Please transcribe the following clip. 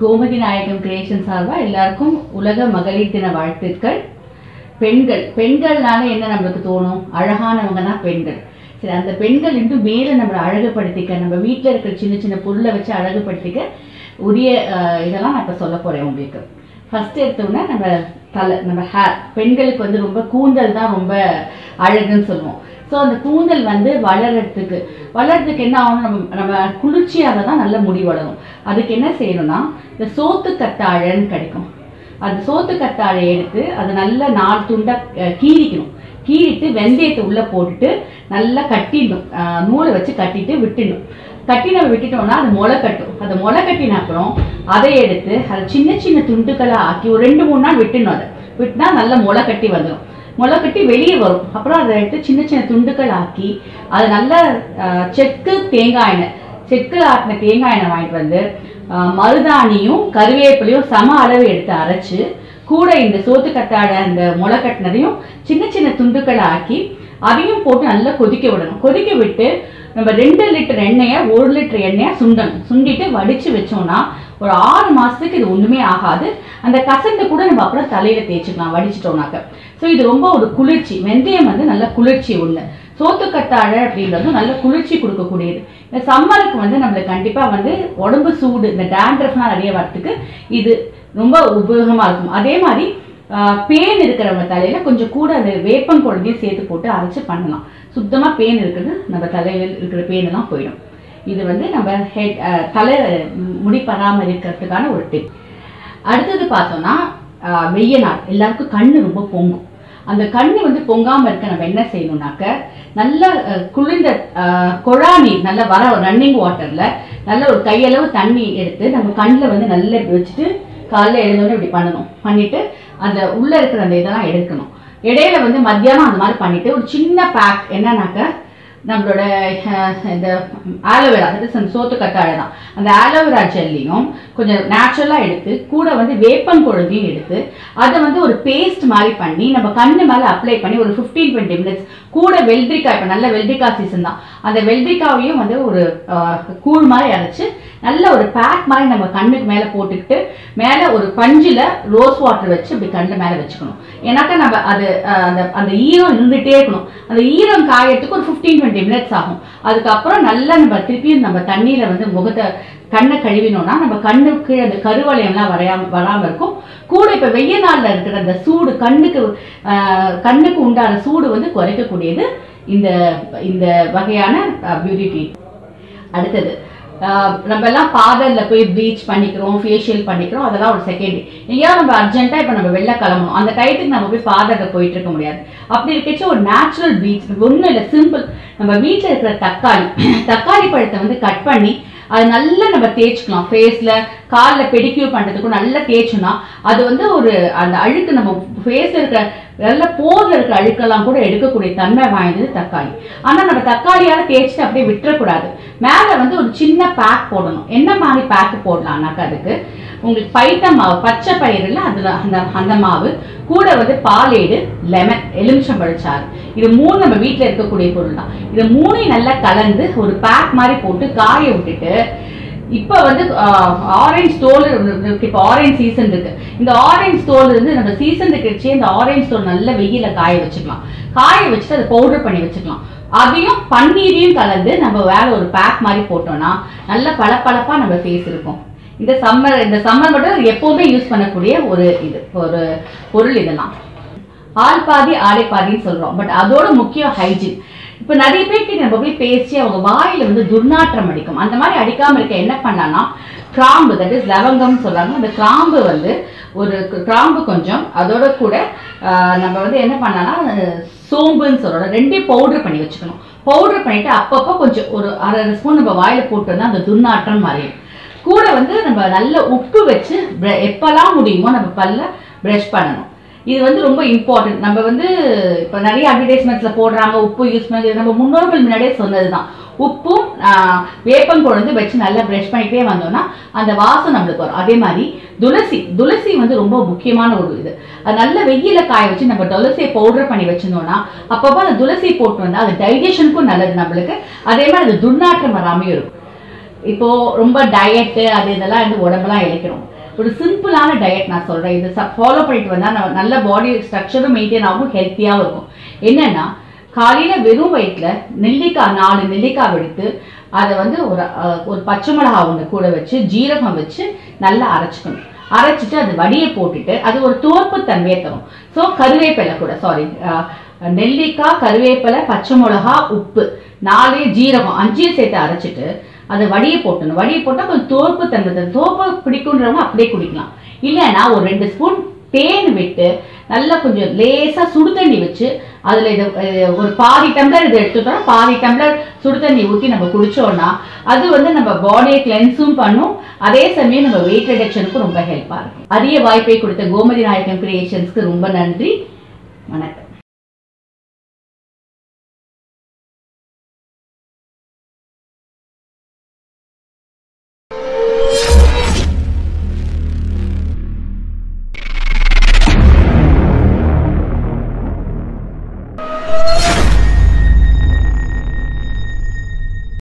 கோமதி நாயகம் கிரியேஷன் சார்பாக எல்லாருக்கும் உலக மகளிர் தின வாழ்த்துக்கள். பெண்கள் பெண்கள்னால என்ன நம்மளுக்கு தோணும்? அழகானவங்க தான் பெண்கள். சரி அந்த பெண்கள் இன்னும் மேலே நம்மளை அழகுபடுத்திக்க நம்ம வீட்டில் இருக்கிற சின்ன சின்ன பொருளை வச்சு அழகுபடுத்திக்க உரிய இதெல்லாம் நான் இப்போ சொல்ல போகிறேன் உங்களுக்கு. ஃபஸ்ட்டு எடுத்தோம்னா நம்ம தலை நம்ம ஹேர் பெண்களுக்கு வந்து ரொம்ப கூந்தல் தான் ரொம்ப அழகுன்னு சொல்லுவோம். ஸோ அந்த கூந்தல் வந்து வளர்றதுக்கு. வளர்றதுக்கு என்ன ஆகணும்? நம்ம நம்ம குளிர்ச்சியாக தான் நல்ல முடி வளரும். அதுக்கு என்ன செய்யணும்னா இந்த சோத்து கத்தாழன்னு கிடைக்கும். அது சோத்து கத்தாழை எடுத்து அது நல்ல நாலு துண்டா அஹ், கீறிக்கணும். கீறிட்டு வெந்தயத்தை உள்ளே போட்டுட்டு நல்லா கட்டிடணும். நூலை வச்சு கட்டிட்டு விட்டுடணும். கட்டி நம்ம விட்டுட்டோம்னா அது முளை கட்டும். அது முளை கட்டின அப்புறம் அதை எடுத்து அதை சின்ன சின்ன துண்டுகளா ஆக்கி ஒரு ரெண்டு மூணு நாள் விட்டுணும் அதை. விட்டுனா நல்லா முளை கட்டி வந்துடும் முளை கட்டி வெளியே வரும். அப்புறம் அதை எடுத்து சின்ன சின்ன துண்டுகள் ஆக்கி அதை நல்லா அஹ், செக்கு தேங்காய் எண்ணெய் செக்கில் ஆட்டின தேங்காய் எண்ணெய் வாங்கிட்டு வந்து மருதாணியும் கருவேப்பிலையும் சம அளவு எடுத்து அரைச்சு கூட இந்த சோத்து கத்தாட அந்த முளை கட்டினதையும் சின்ன சின்ன துண்டுக்களை ஆக்கி அதையும் போட்டு நல்லா கொதிக்க விடணும். கொதிக்க விட்டு நம்ம ரெண்டு லிட்டர் எண்ணெயை ஒரு லிட்டர் எண்ணெயை சுண்டணும். சுண்டிட்டு வடிச்சு வச்சோம்னா ஒரு ஆறு மாதத்துக்கு இது ஒன்றுமே ஆகாது. அந்த கசண்டை கூட நம்ம அப்புறம் தலையில் தேய்ச்சிக்கலாம் வடிச்சிட்டோம்னாக்க. ஸோ இது ரொம்ப ஒரு குளிர்ச்சி. வெந்தயம் வந்து நல்ல குளிர்ச்சி ஒன்று சோத்துக்கத்தாழை அப்படின்றது நல்ல குளிர்ச்சி கொடுக்கக்கூடியது. இந்த சம்மருக்கு வந்து நம்மளுக்கு கண்டிப்பாக வந்து உடம்பு சூடு இந்த டேண்ட்ரஃப்லாம் நிறைய வரத்துக்கு இது ரொம்ப உபயோகமாக இருக்கும். அதே மாதிரி பேன் இருக்கிறவங்க தலையில கொஞ்சம் கூட அந்த வேப்பங்குழந்தையும் சேர்த்து போட்டு அரைச்சு பண்ணலாம். சுத்தமாக பேன் இருக்கிறது நம்ம தலையில் இருக்கிற பேன் எல்லாம் போயிடும். இது வந்து நம்ம ஹெட் தலை முடி பராமரிக்கிறதுக்கான ஒரு டிப் அடுத்தது பார்த்தோம்னா வெய்ய நாள். எல்லாருக்கும் கண் ரொம்ப பொங்கும். அந்த கண் வந்து பொங்காமல் இருக்க நம்ம என்ன செய்யணும்னாக்க நல்ல குளிர்ந்த குழா நீர் நல்ல வர ரன்னிங் வாட்டரில் நல்ல ஒரு கையளவு தண்ணி எடுத்து நம்ம கண்ணில் வந்து நல்லா இப்படி வச்சுட்டு காலைல எழுந்தோடனே இப்படி பண்ணணும். பண்ணிட்டு அந்த உள்ளே இருக்கிற அந்த இதெல்லாம் எடுக்கணும். இடையில வந்து மத்தியானம் அந்த மாதிரி பண்ணிட்டு ஒரு சின்ன பேக் என்னன்னாக்க நம்மளோட இந்த ஆலோவேரா அதாவது சோத்து கத்தாழை தான். அந்த ஆலோவேரா ஜெல்லையும் கொஞ்சம் நேச்சுரலாக எடுத்து கூட வந்து வேப்பங்குழந்தையும் எடுத்து அதை வந்து ஒரு பேஸ்ட் மாதிரி பண்ணி நம்ம கண்ணு மேலே அப்ளை பண்ணி ஒரு ஃபிஃப்டீன் டுவெண்ட்டி மினிட்ஸ் கூட வெள்ளரிக்காய் இப்போ நல்ல வெள்ளரிக்காய் சீசன் தான். அந்த வெள்ளரிக்காவையும் வந்து ஒரு கூழ் மாதிரி அரைச்சு நல்ல ஒரு பேக் மாதிரி நம்ம கண்ணுக்கு மேலே போட்டுக்கிட்டு மேலே ஒரு பஞ்சில் ரோஸ் வாட்டர் வச்சு இப்படி கண்ணு மேலே வச்சுக்கணும். ஏன்னாக்கா நம்ம அது அந்த அந்த ஈரம் இருந்துகிட்டே இருக்கணும். அந்த ஈரம் காயறதுக்கு ஒரு ஃபிஃப்டீன் டுவெண்ட்டி மினிட்ஸ் ஆகும். அதுக்கப்புறம் நல்லா நம்ம திருப்பியும் நம்ம தண்ணியில் வந்து முகத்தை கண்ணை கழுவினோம்னா நம்ம கண்ணுக்கு அந்த கருவளையம்லாம் வரையாம வராமல் இருக்கும். கூட இப்போ வெய்ய நாளில் இருக்கிற அந்த சூடு கண்ணுக்கு கண்ணுக்கு உண்டான சூடு வந்து குறைக்கக்கூடியது. இந்த இந்த வகையான பியூட்டி ட்ரீட் அடுத்தது நம்ம எல்லாம் பாதரில் போய் ப்ளீச் பண்ணிக்கிறோம் ஃபேஷியல் பண்ணிக்கிறோம் அதெல்லாம் ஒரு செகண்ட் எங்கேயாவது நம்ம அர்ஜென்ட்டாக இப்போ நம்ம வெளில கிளம்பணும் அந்த டயத்துக்கு நம்ம போய் பாதரில் போயிட்டு இருக்க முடியாது. அப்படி இருக்கச்சு ஒரு நேச்சுரல் ப்ளீச் ஒன்றும் இல்லை சிம்பிள் நம்ம வீட்டில் இருக்கிற தக்காளி தக்காளி பழத்தை வந்து கட் பண்ணி அது நல்லா நம்ம தேய்ச்சிக்கலாம். ஃபேஸில் காலில் பெடிக்யூர் பண்ணுறதுக்கும் நல்லா தேய்ச்சோன்னா அது வந்து ஒரு அந்த அழுக்கு நம்ம ஃபேஸில் இருக்கிற நல்ல போரில் இருக்கிற அழுக்கெல்லாம் கூட எடுக்கக்கூடிய தன்மை வாய்ந்தது தக்காளி. ஆனால் நம்ம தக்காளியால் தேய்ச்சிட்டு அப்படியே விட்டுறக்கூடாது. மேலே வந்து ஒரு சின்ன பேக் போடணும். என்ன மாதிரி பேக் போடலாம்னாக்கா அதுக்கு? உங்களுக்கு பைத்த மாவு பச்சை பயிரில் அதில் அந்த அந்த மாவு கூட வந்து பாலேடு லெமன் எலுமிச்சம்பழச்சாறு இது மூணு நம்ம வீட்டில் இருக்கக்கூடிய பொருள் தான் இது மூணையும் நல்லா கலந்து ஒரு பேக் மாதிரி போட்டு காய விட்டுட்டு இப்போ வந்து ஆரஞ்சு தோல் இப்போ ஆரஞ்சு சீசன் இருக்கு. இந்த ஆரஞ்சு தோல் வந்து நம்ம சீசன் இருக்கிறச்சே இந்த ஆரஞ்சு தோல் நல்ல வெயில காய வச்சுக்கலாம். காய வச்சுட்டு அதை பவுடர் பண்ணி வச்சுக்கலாம். அதையும் பன்னீரையும் கலந்து நம்ம வேற ஒரு பேக் மாதிரி போட்டோம்னா நல்ல பளபளப்பா நம்ம ஃபேஸ் இருக்கும். இந்த சம்மர் இந்த சம்மர் மட்டும் எப்பவுமே யூஸ் பண்ணக்கூடிய ஒரு இது ஒரு பொருள் இதெல்லாம். ஆள் பாதி ஆடை பாதின்னு சொல்றோம். பட் அதோட முக்கியம் ஹைஜீன் இப்போ நிறைய பேர்கிட்ட நம்ம போய் பேசி அவங்க வாயில வந்து துர்நாற்றம் அடிக்கும். அந்த மாதிரி அடிக்காம இருக்க என்ன பண்ணான்னா கிராம்பு தட் இஸ் லவங்கம் சொல்றாங்க. அந்த கிராம்பு வந்து ஒரு கிராம்பு கொஞ்சம் அதோட கூட நம்ம வந்து என்ன பண்ணலாம்னா சோம்புன்னு சொல்றோம் ரெண்டையும் பவுடர் பண்ணி வச்சுக்கணும். பவுடர் பண்ணிட்டு அப்பப்போ கொஞ்சம் ஒரு அரை ஸ்பூன் நம்ம வாயில போட்டு அந்த துர்நாற்றம் மறையும் கூட வந்து நம்ம நல்ல உப்பு வச்சு bre- எப்பெல்லாம் முடியுமோ நம்ம பல்ல ப்ரஷ் பண்ணணும். இது வந்து ரொம்ப இம்பார்ட்டன்ட் நம்ம வந்து இப்போ நிறைய அட்வர்டைஸ்மெண்ட்ஸில் போடுறாங்க உப்பு யூஸ் பண்ணி நம்ம முன்னோர்கள் முன்னாடியே சொன்னது தான் உப்பும் வேப்பம் வேப்பங்குழந்து வச்சு நல்லா ப்ரஷ் பண்ணிட்டே வந்தோம்னா அந்த வாசம் நம்மளுக்கு வரும். அதே மாதிரி துளசி துளசி வந்து ரொம்ப முக்கியமான ஒரு இது. அது நல்ல வெயில காய வச்சு நம்ம துளசியை பவுடர் பண்ணி வச்சிருந்தோம்னா அப்பப்போ அந்த துளசி போட்டு வந்தா அது டைஜஷனுக்கும் நல்லது நம்மளுக்கு. அதே மாதிரி அது துர்நாற்றம் வராமையும் இருக்கும். இப்போ ரொம்ப டயட்டு அது இதெல்லாம் வந்து உடம்பெல்லாம் இழைக்கணும். ஒரு சிம்பிளான டயட் நான் சொல்கிறேன் இது ஃபாலோ பண்ணிட்டு வந்தால் நம்ம நல்ல பாடி ஸ்ட்ரக்சரும் மெயின்டைன் ஆகும் ஹெல்த்தியாகவும் இருக்கும். என்னென்னா காலையில் வெறும் வயிற்றில் நெல்லிக்காய் நாலு நெல்லிக்காய் எடுத்து அதை வந்து ஒரு ஒரு பச்சை மிளகா ஒன்று கூட வச்சு ஜீரகம் வச்சு நல்லா அரைச்சிக்கணும். அரைச்சிட்டு அது வடியை போட்டுட்டு அது ஒரு துவப்பு தன்மையை தரும். ஸோ கருவேப்பிலை கூட சாரி நெல்லிக்காய் கருவேப்பிலை பச்சை மிளகா உப்பு நாலு ஜீரகம் அஞ்சையும் சேர்த்து அரைச்சிட்டு அதை வடியை போட்டணும். வடியை போட்டால் கொஞ்சம் தோப்பு தன்மை தோப்பை தோப்பு பிடிக்குன்றவங்க அப்படியே குடிக்கலாம். இல்லைன்னா ஒரு ரெண்டு ஸ்பூன் தேன் விட்டு நல்லா கொஞ்சம் லேசாக சுடு தண்ணி வச்சு அதில் இது ஒரு பாதி டம்ளர் இதை எடுத்துட்டோம் பாதி டம்ளர் சுடு தண்ணி ஊற்றி நம்ம குடித்தோம்னா அது வந்து நம்ம பாடியை கிளென்ஸும் பண்ணும். அதே சமயம் நம்ம வெயிட் ரிடக்ஷனுக்கும் ரொம்ப ஹெல்ப்பாக இருக்கும். அரிய வாய்ப்பை கொடுத்த கோமதி நாயக்கம் கிரியேஷன்ஸ்க்கு ரொம்ப நன்றி. வணக்கம்.